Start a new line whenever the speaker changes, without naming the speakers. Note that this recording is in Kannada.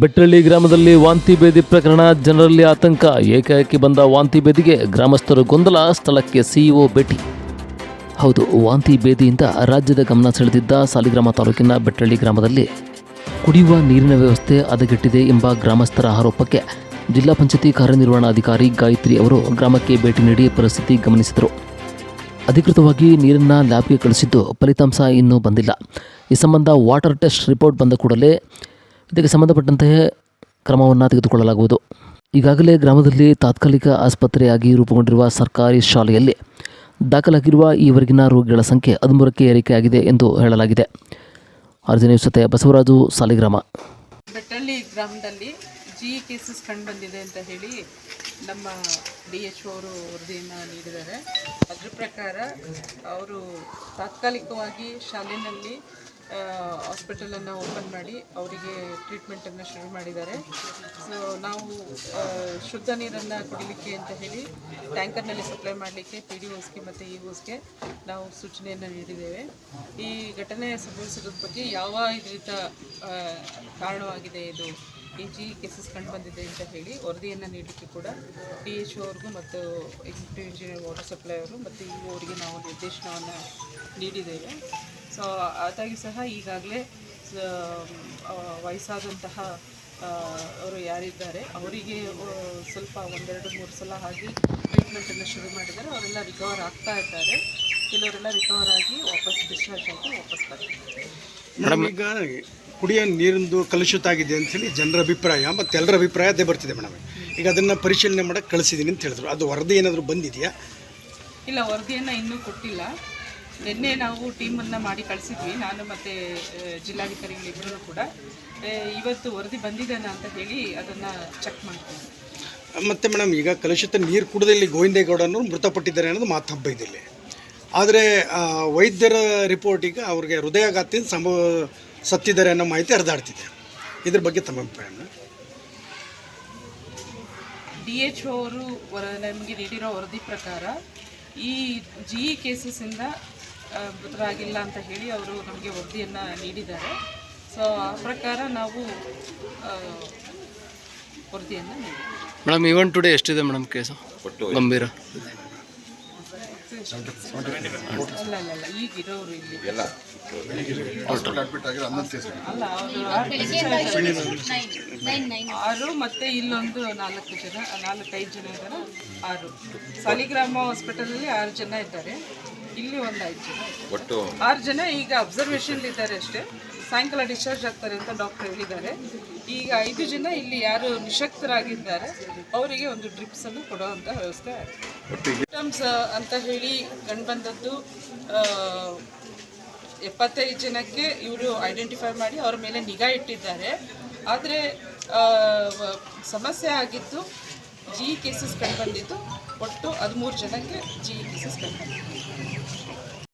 ಬೆಟ್ಟಳ್ಳಿ ಗ್ರಾಮದಲ್ಲಿ ವಾಂತಿ ಬೇದಿ ಪ್ರಕರಣ, ಜನರಲ್ಲಿ ಆತಂಕ. ಏಕಾಏಕಿ ಬಂದ ವಾಂತಿ ಬೇದಿಗೆ ಗ್ರಾಮಸ್ಥರು ಗೊಂದಲ, ಸ್ಥಳಕ್ಕೆ ಸಿಇಒ ಭೇಟಿ. ಹೌದು, ವಾಂತಿ ಬೇದಿಯಿಂದ ರಾಜ್ಯದ ಗಮನ ಸೆಳೆದಿದ್ದ ಸಾಲಿಗ್ರಾಮ ತಾಲೂಕಿನ ಬೆಟ್ಟಳ್ಳಿ ಗ್ರಾಮದಲ್ಲಿ ಕುಡಿಯುವ ನೀರಿನ ವ್ಯವಸ್ಥೆ ಹದಗೆಟ್ಟಿದೆ ಎಂಬ ಗ್ರಾಮಸ್ಥರ ಆರೋಪಕ್ಕೆ ಜಿಲ್ಲಾ ಪಂಚಾಯತಿ ಕಾರ್ಯನಿರ್ವಹಣಾಧಿಕಾರಿ ಗಾಯತ್ರಿ ಅವರು ಗ್ರಾಮಕ್ಕೆ ಭೇಟಿ ನೀಡಿ ಪರಿಸ್ಥಿತಿ ಗಮನಿಸಿದರು. ಅಧಿಕೃತವಾಗಿ ನೀರನ್ನು ಲ್ಯಾಬ್ಗೆ ಕಳಿಸಿದ್ದು ಫಲಿತಾಂಶ ಇನ್ನೂ ಬಂದಿಲ್ಲ. ಈ ಸಂಬಂಧ ವಾಟರ್ ಟೆಸ್ಟ್ ರಿಪೋರ್ಟ್ ಬಂದ ಕೂಡಲೇ ಇದಕ್ಕೆ ಸಂಬಂಧಪಟ್ಟಂತೆ ಕ್ರಮವನ್ನು ತೆಗೆದುಕೊಳ್ಳಲಾಗುವುದು. ಈಗಾಗಲೇ ಗ್ರಾಮದಲ್ಲಿ ತಾತ್ಕಾಲಿಕ ಆಸ್ಪತ್ರೆಯಾಗಿ ರೂಪುಗೊಂಡಿರುವ ಸರ್ಕಾರಿ ಶಾಲೆಯಲ್ಲಿ ದಾಖಲಾಗಿರುವ ಈವರೆಗಿನ ರೋಗಿಗಳ ಸಂಖ್ಯೆ ಹದಿಮೂರಕ್ಕೆ ಏರಿಕೆಯಾಗಿದೆ ಎಂದು ಹೇಳಲಾಗಿದೆ. ಆರ್ಜನೆ ಜೊತೆ ಬಸವರಾಜು, ಸಾಲಿಗ್ರಾಮ.
ಬೆಟ್ಟಳ್ಳಿ ಗ್ರಾಮದಲ್ಲಿ ಜಿ ಕೇಸಸ್ ಕಂಡು ಬಂದಿದೆ ಅಂತ ಹೇಳಿ ನಮ್ಮ ಡಿ ಎಚ್ ಅವರು ವರದಿಯನ್ನು ನೀಡಿದ್ದಾರೆ. ಅದ್ರ ಪ್ರಕಾರ ಅವರು ತಾತ್ಕಾಲಿಕವಾಗಿ ಶಾಲೆಯಲ್ಲಿ ಹಾಸ್ಪಿಟಲನ್ನು ಓಪನ್ ಮಾಡಿ ಅವರಿಗೆ ಟ್ರೀಟ್ಮೆಂಟನ್ನು ಶುರು ಮಾಡಿದ್ದಾರೆ. ಸೊ ನಾವು ಶುದ್ಧ ನೀರನ್ನು ಕುಡಿಲಿಕ್ಕೆ ಅಂತ ಹೇಳಿ ಟ್ಯಾಂಕರ್ನಲ್ಲಿ ಸಪ್ಲೈ ಮಾಡಲಿಕ್ಕೆ ಪಿ ಡಿ ಓಸ್ಗೆ ಮತ್ತು ಇ ಓಸ್ಗೆ ನಾವು ಸೂಚನೆಯನ್ನು ನೀಡಿದ್ದೇವೆ. ಈ ಘಟನೆ ಸಂಭವಿಸಿರೋದ್ರ ಬಗ್ಗೆ ಯಾವ ಇದರಿಂದ ಕಾರಣವಾಗಿದೆ ಇದು? ಈ ಜಿ ಕೇಸಸ್ ಕಂಡು ಬಂದಿದೆ ಅಂತ ಹೇಳಿ ವರದಿಯನ್ನು ನೀಡಲಿಕ್ಕೆ ಕೂಡ ಡಿ ಎಚ್ ಅವ್ರಿಗೂ ಮತ್ತು ಎಕ್ಸಿಕ್ಯೂಟಿವ್ ಇಂಜಿನಿಯರ್ ವಾಟರ್ ಸಪ್ಲೈ ಅವರು ಮತ್ತು ಇ ಅವರಿಗೆ ನಾವು ನಿರ್ದೇಶನವನ್ನು ನೀಡಿದ್ದೇವೆ. ಸೊ ಅದಾಗಿ ಸಹ ಈಗಾಗಲೇ ವಯಸ್ಸಾದಂತಹ ಅವರು ಯಾರಿದ್ದಾರೆ ಅವರಿಗೆ ಸ್ವಲ್ಪ ಒಂದೆರಡು ಮೂರು ಸಲ ಆಗಿ ಟ್ರೀಟ್ಮೆಂಟನ್ನು ಶುರು ಮಾಡಿದ್ದಾರೆ. ಅವರೆಲ್ಲ ರಿಕವರ್ ಆಗ್ತಾ ಇದ್ದಾರೆ. ಕೆಲವರೆಲ್ಲ ರಿಕವರ್ ಆಗಿ ವಾಪಸ್ ಡಿಸ್ಚಾರ್ಜ್ ಆಗಿ ವಾಪಸ್ ಬರ್ತಾರೆ
ಮೇಡಮ್ ಈಗ ಕುಡಿಯೋ ನೀರಿಂದು ಕಲುಷಿತ ಆಗಿದೆ ಅಂತೇಳಿ ಜನರ ಅಭಿಪ್ರಾಯ ಮತ್ತು ಎಲ್ಲರ ಅಭಿಪ್ರಾಯ ಅದೇ ಬರ್ತಿದೆ ಮೇಡಮ್. ಈಗ ಅದನ್ನು ಪರಿಶೀಲನೆ ಮಾಡೋಕ್ಕೆ ಕಳಿಸಿದ್ದೀನಿ ಅಂತ ಹೇಳಿದ್ರು. ಅದು ವರದಿ ಏನಾದರೂ ಬಂದಿದೆಯಾ?
ಇಲ್ಲ ವರದಿಯನ್ನು ಇನ್ನೂ ಕೊಟ್ಟಿಲ್ಲ. ನಿನ್ನೆ ನಾವು ಟೀಮನ್ನು ಮಾಡಿ ಕಳಿಸಿದ್ವಿ. ನಾನು ಮತ್ತು ಜಿಲ್ಲಾಧಿಕಾರಿಗಳಿಬ್ಬರೂ ಕೂಡ. ಇವತ್ತು ವರದಿ ಬಂದಿದ್ದಾನೆ ಅಂತ ಹೇಳಿ ಅದನ್ನು ಚೆಕ್ ಮಾಡ್ತೀವಿ.
ಮತ್ತು ಮೇಡಮ್ ಈಗ ಕಲುಷಿತ ನೀರು ಕುಡಿದಲ್ಲಿ ಗೋವಿಂದೇಗೌಡನವರು ಮೃತಪಟ್ಟಿದ್ದಾರೆ ಅನ್ನೋದು ಮಾತು ಹಬ್ಬ ಇಲ್ಲಿ ಆದರೆ ವೈದ್ಯರ ರಿಪೋರ್ಟಿಗೆ ಅವ್ರಿಗೆ ಹೃದಯಾಘಾತದಿಂದ ಸಂಭವ ಸತ್ತಿದ್ದಾರೆ ಅನ್ನೋ ಮಾಹಿತಿ ಹರಿದಾಡ್ತಿದೆ. ಇದ್ರ ಬಗ್ಗೆ ತಮ್ಮ ಅಭಿಪ್ರಾಯ?
ಡಿ ಎಚ್ ಅವರು ವರ ನಮಗೆ ನೀಡಿರೋ ವರದಿ ಪ್ರಕಾರ ಈ ಜಿ ಇ ಕೇಸಸ್ಸಿಂದ ಮೃತರಾಗಿಲ್ಲ ಅಂತ ಹೇಳಿ ಅವರು ನಮಗೆ ವರದಿಯನ್ನು ನೀಡಿದ್ದಾರೆ. ಸೊ ಆ ಪ್ರಕಾರ ನಾವು ವರದಿಯನ್ನು ನೀಡಿದ್ದೇವೆ.
ಮೇಡಮ್ ಇವನ್ ಟುಡೇ ಎಷ್ಟಿದೆ ಮೇಡಮ್ ಕೇಸು ಗಂಭೀರ.
ಅಲ್ಲ ಅಲ್ಲ ಅಲ್ಲ ಈಗಿರೋರು ಇಲ್ಲಿ. ಅಲ್ಲ ಅವರು ಆರು ಮತ್ತೆ ಇಲ್ಲೊಂದು ನಾಲ್ಕು ಜನ ನಾಲ್ಕೈದು ಜನ ಇದ್ದಾರೆ ಆರು. ಸಾಲಿಗ್ರಾಮ ಹಾಸ್ಪಿಟಲಲ್ಲಿ ಆರು ಜನ ಇದ್ದಾರೆ. ಇಲ್ಲಿ ಒಂದಾಯ್ತು. ಒಟ್ಟು ಆರು ಜನ ಈಗ ಅಬ್ಸರ್ವೇಷನ್ ಇದ್ದಾರೆ ಅಷ್ಟೇ. ಸಾಯಂಕಾಲ ಡಿಸ್ಚಾರ್ಜ್ ಆಗ್ತಾರೆ ಅಂತ ಡಾಕ್ಟರ್ ಹೇಳಿದ್ದಾರೆ. ಈಗ ಐದು ಜನ ಇಲ್ಲಿ ಯಾರು ನಿಶಕ್ತರಾಗಿದ್ದಾರೆ ಅವರಿಗೆ ಒಂದು ಡ್ರಿಪ್ಸ್ ಅನ್ನು ಕೊಡುವಂತ ವ್ಯವಸ್ಥೆ ಸಿಂಟಮ್ಸ್ ಅಂತ ಹೇಳಿ ಕಂಡುಬಂದದ್ದು ಎಪ್ಪತ್ತೈದು ಜನಕ್ಕೆ ಇವರು ಐಡೆಂಟಿಫೈ ಮಾಡಿ ಅವರ ಮೇಲೆ ನಿಗಾ ಇಟ್ಟಿದ್ದಾರೆ. ಆದರೆ ಸಮಸ್ಯೆ ಆಗಿದ್ದು ಜಿ ಕೇಸಸ್ ಕಂಡುಬಂದಿದ್ದು ಒಟ್ಟು ಹದಿಮೂರು ಜನಕ್ಕೆ ಜಿ ಕೇಸಸ್ ಕಂಡುಬಂದಿದ್ದು